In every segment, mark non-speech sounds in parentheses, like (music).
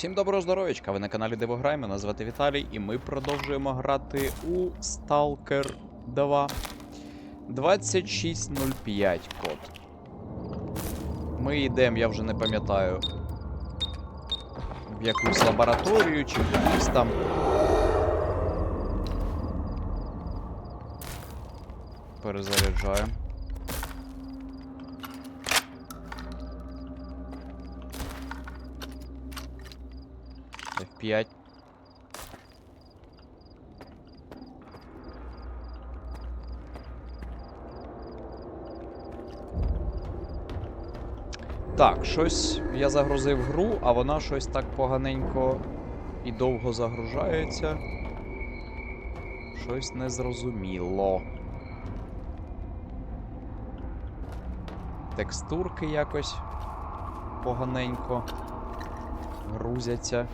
Всім доброго здоров'ячка, ви на каналі Дивограй, мене звати Віталій, і ми продовжуємо грати у Stalker 2. 2605 код. Ми йдемо, я вже не пам'ятаю, в якусь лабораторію чи кудись там. Перезаряджаємо. F5. Так, щось я загрузив гру, а вона щось так поганенько і довго загружається. Щось незрозуміло. Текстурки якось поганенько грузяться.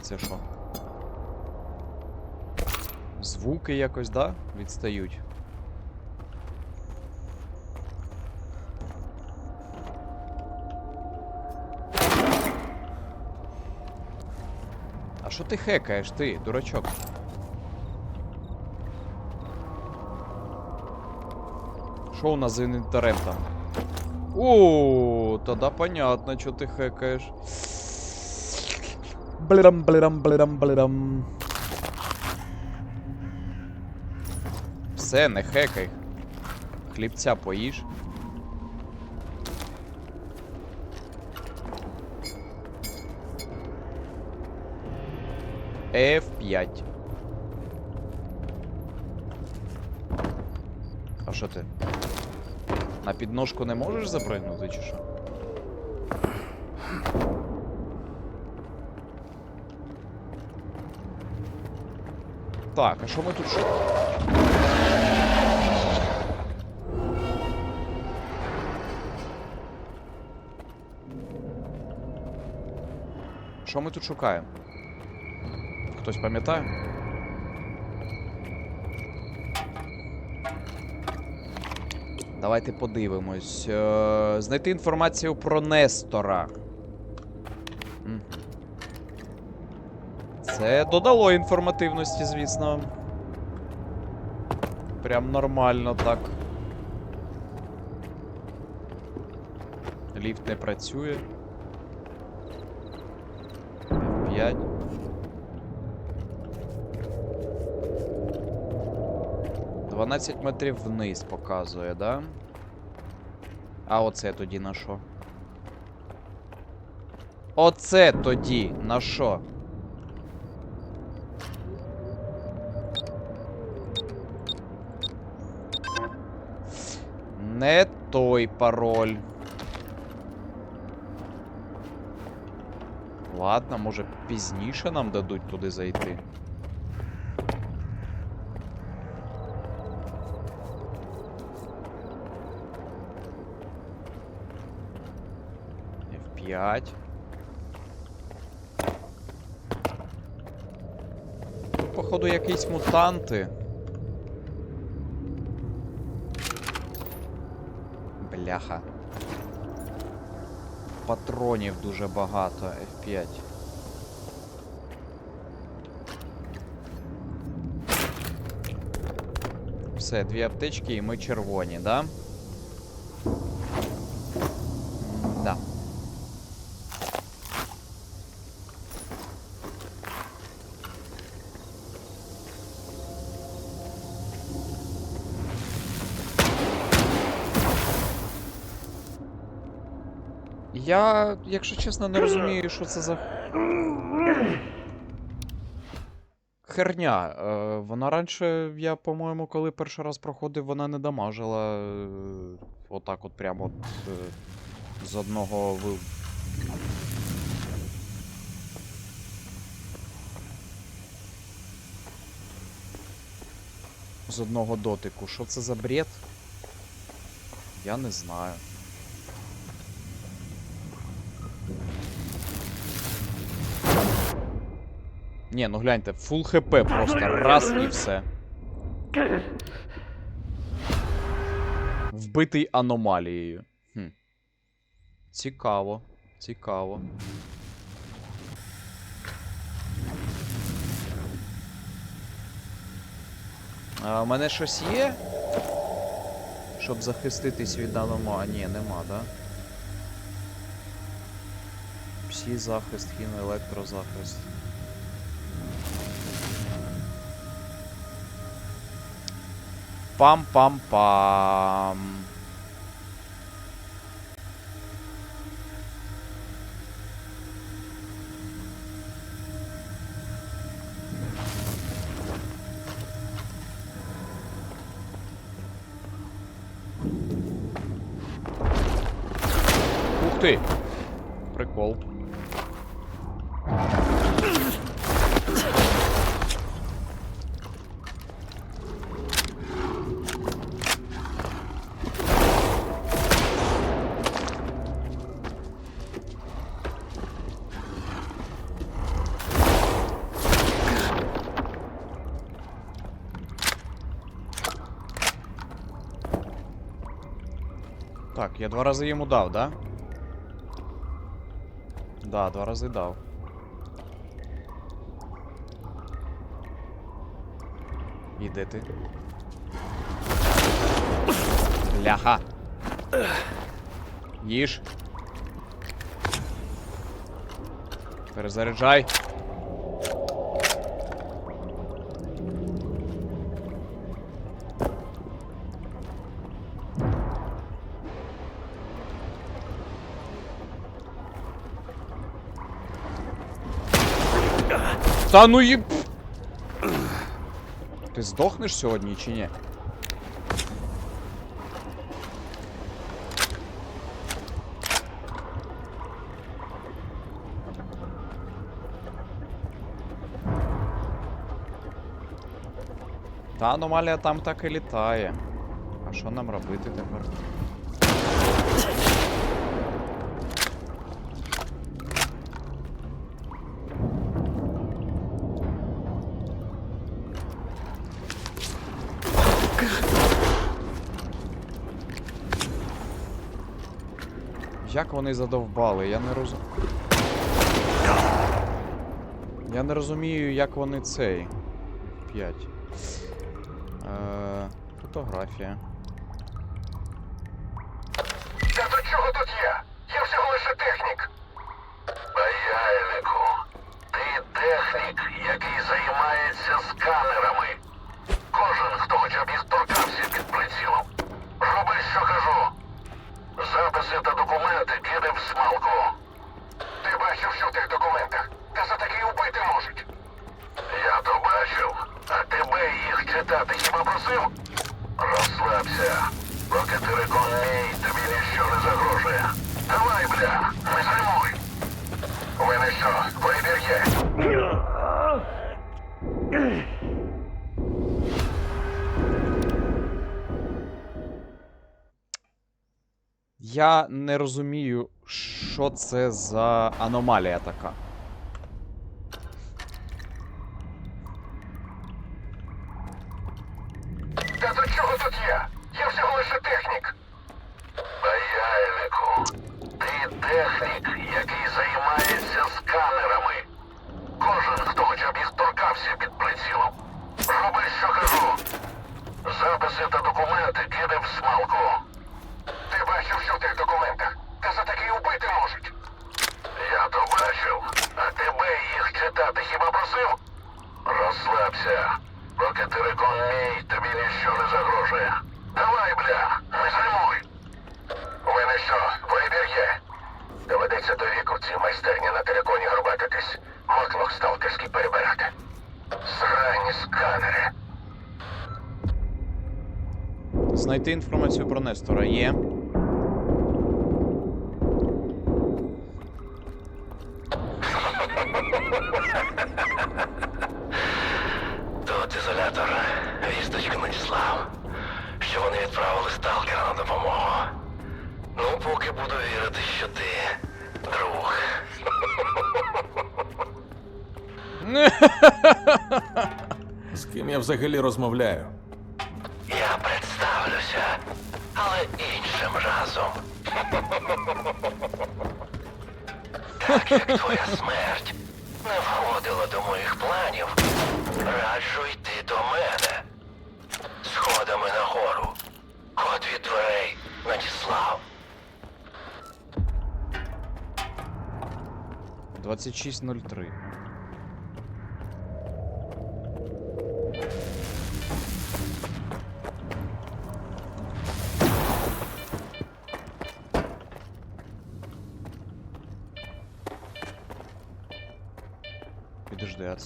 Це що? Звуки якось, да? Відстають. А що ти хекаєш, ти, дурачок? Що у нас з інвентарем там? О, тогда понятно, що ти хекаєш. Блирам, блирам, блирам, блирам. Все, не хекай. Хлібця поїж. F5. А що ти? На підножку не можеш запригнути, чи що? Так, а що ми тут шукаємо? Що ми тут шукаємо? Хтось пам'ятає? Давайте подивимось. Е, Знайти інформацію про Нестора. Це додало інформативності, звісно. Прям нормально так. Ліфт не працює. 12 метрів вниз показує, да? А оце тоді на що? Оце тоді на що? Не той пароль. Ладно, може пізніше нам дадуть туди зайти. F5. Тут, походу, якісь мутанти. Бляха. Патронів дуже багато, F5. Все, дві аптечки і ми червоні, Да. Я, якщо чесно, не розумію, що це за. Херня. Е, вона раніше, я, по-моєму, коли перший раз проходив, вона не дамажила. Е, отак от прямо от, е, з одного ви... З одного дотику. Що це за бред? Я не знаю. Ні, ну гляньте, фул хп просто раз і все. Вбитий аномалією. Хм. Цікаво. Цікаво. А у мене щось є? Щоб захиститись від аномалії. Ні, нема, да? Псі захист, хін, електрозахист. Пам-пам-пам. Ух ти! Прикол. Я два рази йому дав, да? Да, два рази дав. І де ти? Ляха. Їж. Перезаряджай. Та ну їб... Ти здохнеш сьогодні чи ні? Та аномалія там так і літає. А що нам робити тепер? Як вони задовбали? Я не розумію. Я не розумію, як вони цей. 5. Е, фотографія. Та до чого тут я? Я всього лише технік. Баяліку, ти технік, який займається сканерами. Кожен, хто хоча б їх торкався під прицілом. Роби, що кажу. Записи та документи кидай в смалку. Ти бачив, що в тих документах? Та за такі убити можуть. Я то бачив, а тебе їх читати хіба просив? Розслабся. Поки ти виконуй, тобі ніщо не загрожує. Давай, бля, не займуй. Мене вибір? Я не розумію, що це за аномалія така. Що кажу. Записи та документи кидай в смалку. Ти бачив, що в тих документах? Та за такі убити можуть. Я то бачив, а тебе їх читати хіба просив? Розслабся. Поки ти виконуй, тобі ніщо не загрожує. Давай, бля, не займуй. У мене що, вибір є? Доведеться до віку в цій майстерні на телеконі горбатитись. Мотлох сталкерський перебирати. Срані сканери. Знайти інформацію про Нестора є. Тут ізолятор. Вісточка надіслав, що вони відправили сталкера на допомогу. Ну, поки буду вірити, що ти друг. З ким я взагалі розмовляю? Іншим разом. Так як твоя смерть не входила до моїх планів, раджу йти до мене. Сходами нагору. Код від дверей надіслав. 26.03.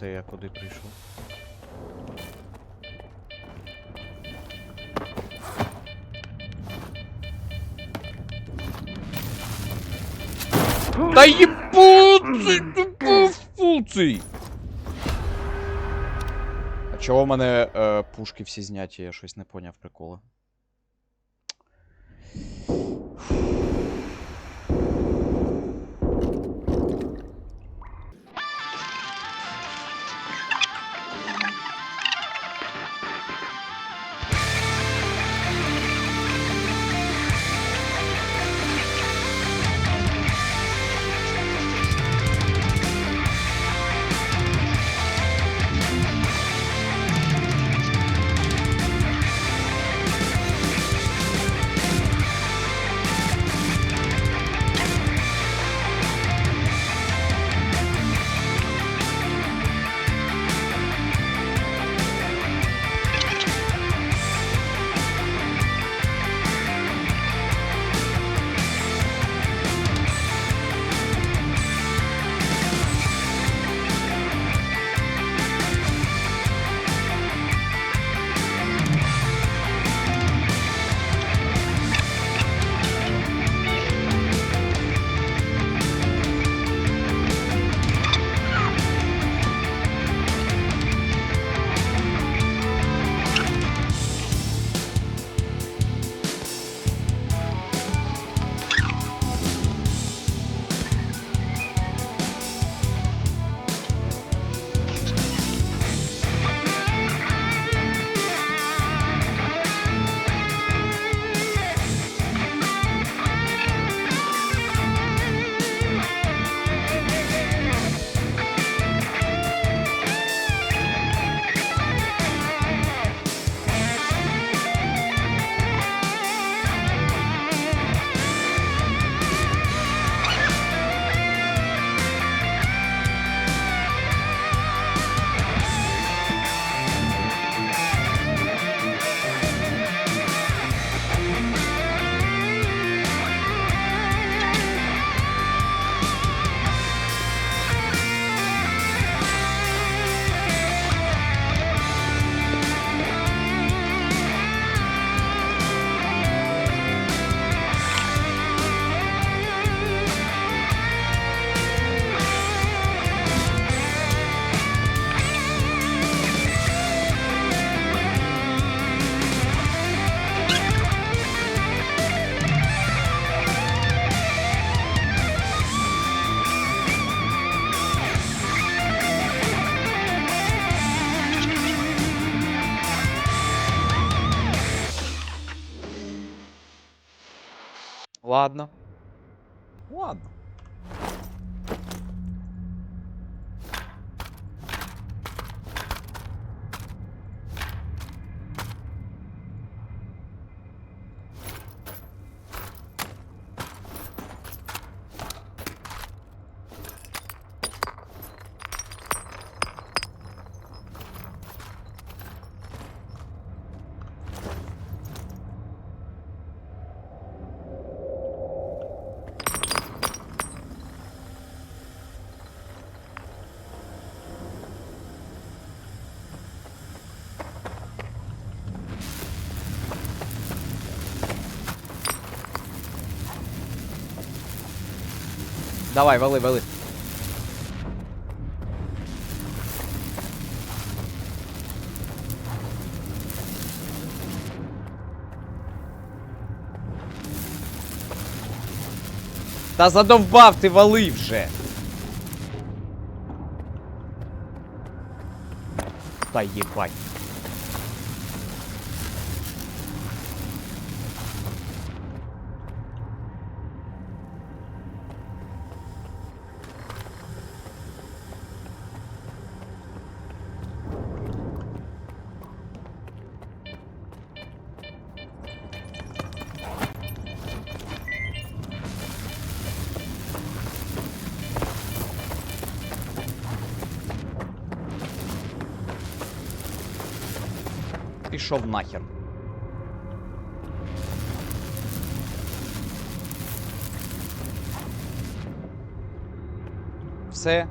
це я куди прийшов? Та єбуций, фуций! А чого в мене е, пушки всі зняті, я щось не поняв прикола. Ладно. Ладно. Давай, вали, вали. Та задовбав ти вали вже. Та їбать. Пішов нахер. Все.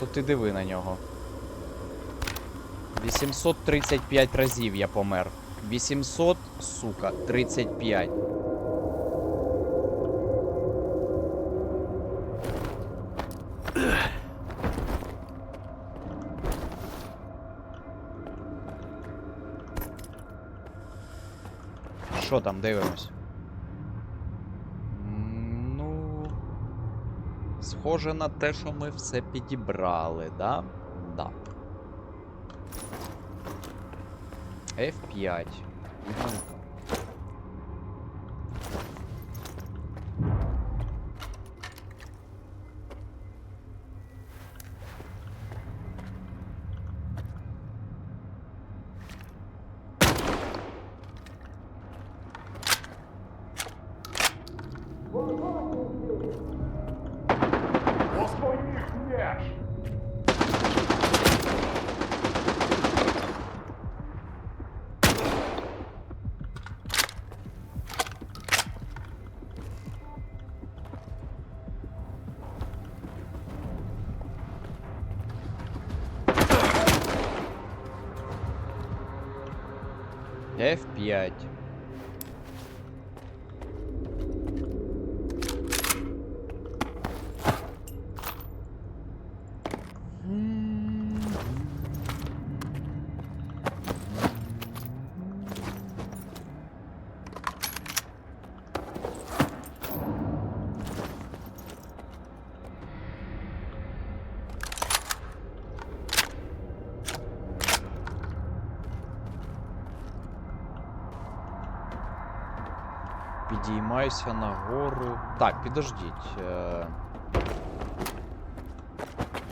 То ти диви на нього. 835 разів я помер. 800, сука, 35. Що там, дивимось? М, Ну. Схоже на те, що ми все підібрали, да? Да. F5. Підіймаюся нагору. Так, підождіть. Е,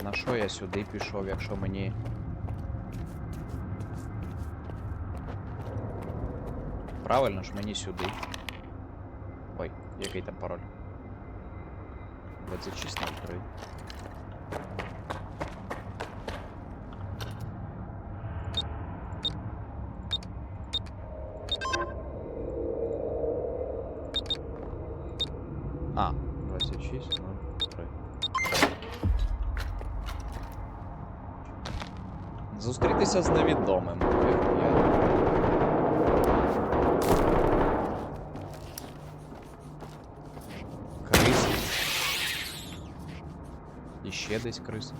на що я сюди пішов, якщо мені... Правильно ж мені сюди. Ой, який там пароль? 26 на 3. Зустрітися з невідомим. F5. Крис. І ще десь крис.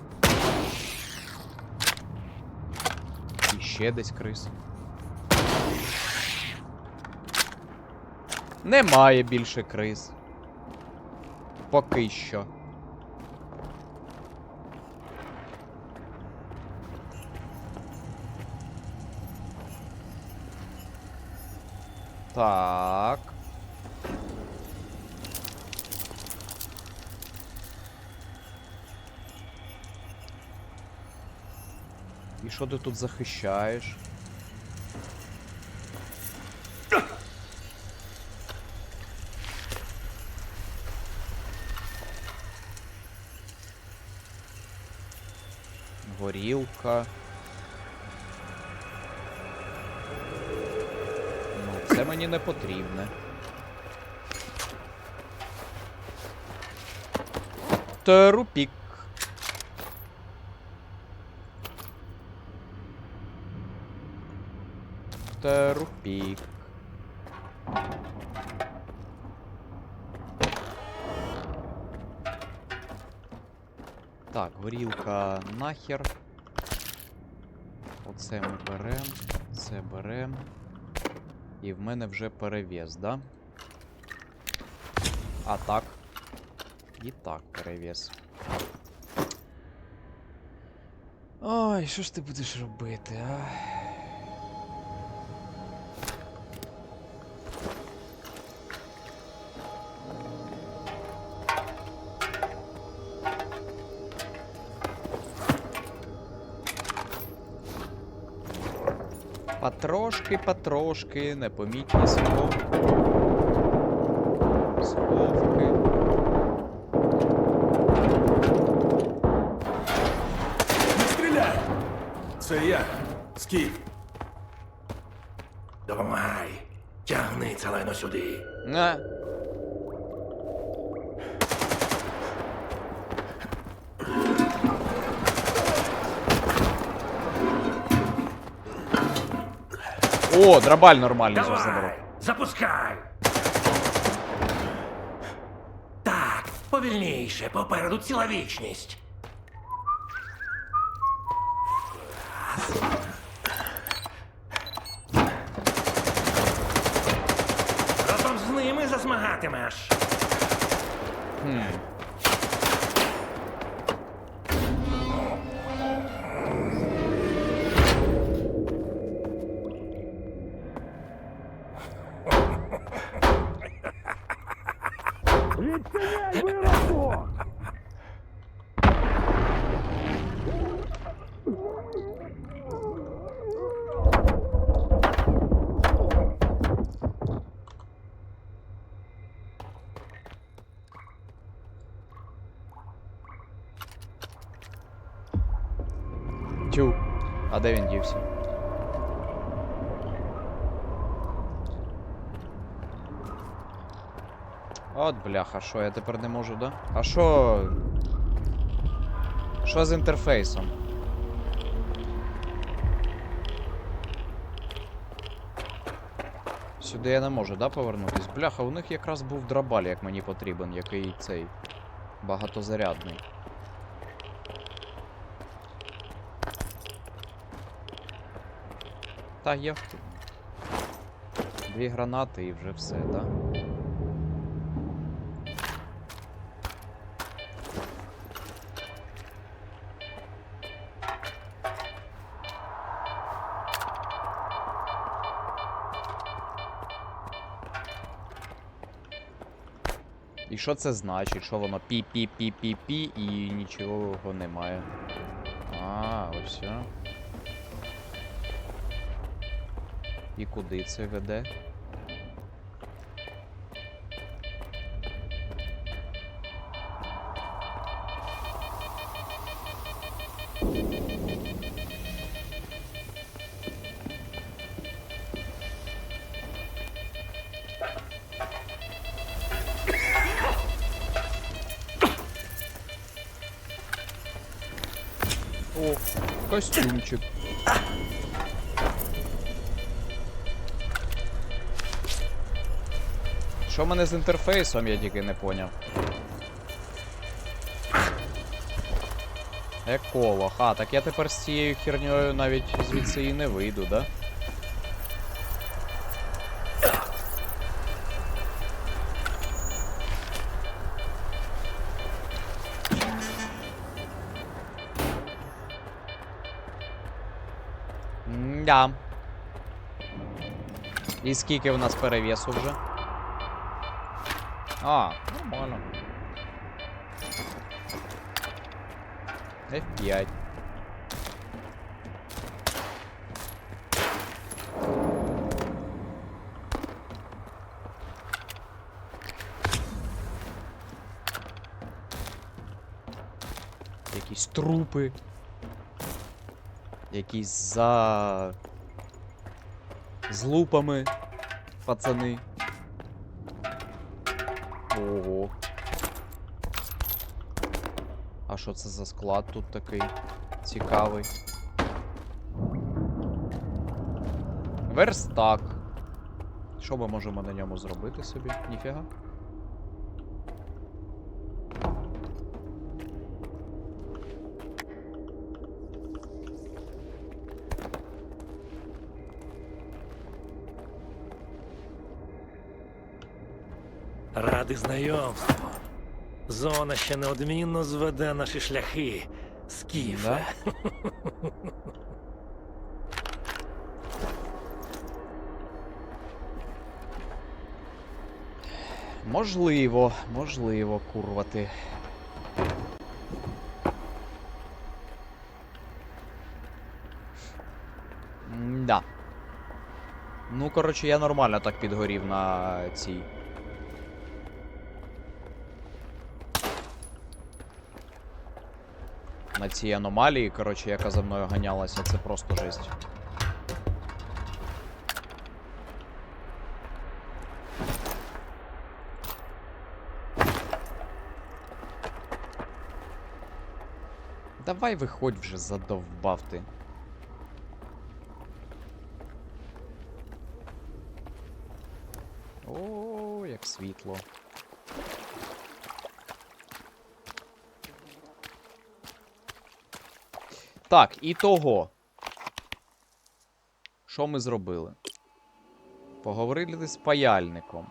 І ще десь крис. Немає більше крис. Поки що. Так. І що ти тут захищаєш? Горілка. Мені не потрібне. Трупік. Трупік. Так, горілка нахер. Оце ми берем, це берем. І в мене вже перевес, да? А так. І так перевес. Ой, що ж ти будеш робити, а? Потрошки, потрошки, непомітні сховки. Сховки. Не стріляй! Це я, Скіф. Давай, Тягни целено сюди. Не. О, драбаль нормальний зараз заберу. Запускай. Так, повільніше, попереду ціла вічність. Тю. А де він дівся? От бляха, що, я тепер не можу, да? А що. Що з інтерфейсом? Сюди я не можу, да, повернутись? Бляха, у них якраз був драбаль, як мені потрібен, який цей багатозарядний. Та є. Дві гранати і вже все, да? І що це значить? Що воно пі-пі-пі-пі-пі і нічого немає. А, ось. все. І куди це веде? Що в мене з інтерфейсом, я тільки не поняв. Еколог. А, так я тепер з цією херньою навіть звідси і не вийду, да? Да. І скільки в нас перевісу вже? А, нормально. F5. Якісь трупи. Якісь за. З лупами. Пацани. Ого. А що це за склад тут такий цікавий? Верстак. Що ми можемо на ньому зробити собі? Ніфіга. Радий знайомству. Зона ще неодмінно зведе наші шляхи. Скіфе. Да? (laughs) Можливо, можливо, курвати. Да. Ну, коротше, я нормально так підгорів на цій. На цій аномалії, коротше, яка за мною ганялася, це просто жесть. Давай виходь вже, задовбав ти. О, як світло. Так, і того. Що ми зробили? Поговорили з паяльником.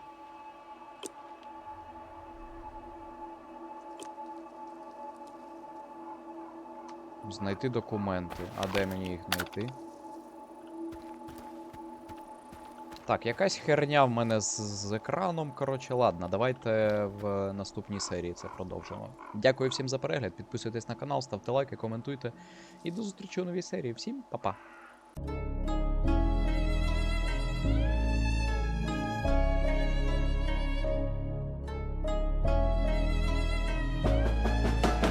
Знайти документи. А де мені їх знайти? Так, якась херня в мене з, з екраном. Коротше, ладно, давайте в наступній серії це продовжимо. Дякую всім за перегляд. Підписуйтесь на канал, ставте лайки, коментуйте. І до зустрічі у новій серії. Всім па-па!